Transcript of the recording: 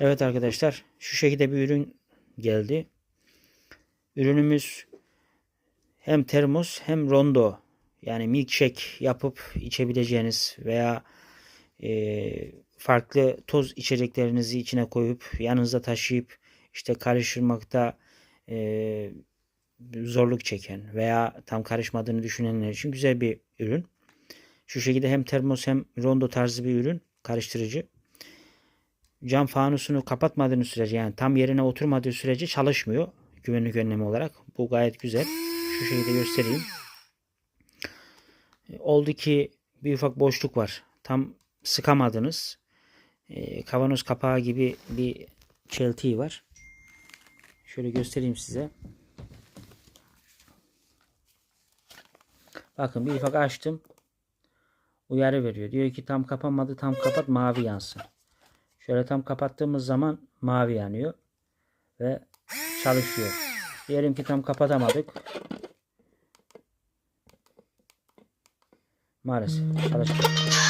Evet arkadaşlar şu şekilde bir ürün geldi. Ürünümüz hem termos hem rondo yani milkshake yapıp içebileceğiniz veya e, farklı toz içeceklerinizi içine koyup yanınızda taşıyıp işte karıştırmakta e, zorluk çeken veya tam karışmadığını düşünenler için güzel bir ürün. Şu şekilde hem termos hem rondo tarzı bir ürün karıştırıcı. Cam fanusunu kapatmadığınız sürece yani tam yerine oturmadığı sürece çalışmıyor güvenlik önlemi olarak. Bu gayet güzel. Şu şekilde göstereyim. Oldu ki bir ufak boşluk var. Tam sıkamadınız. Ee, kavanoz kapağı gibi bir çeltiği var. Şöyle göstereyim size. Bakın bir ufak açtım. Uyarı veriyor. Diyor ki tam kapanmadı tam kapat mavi yansın. Şöyle tam kapattığımız zaman mavi yanıyor. Ve çalışıyor. Diyelim ki tam kapatamadık. Maalesef çalışmıyor.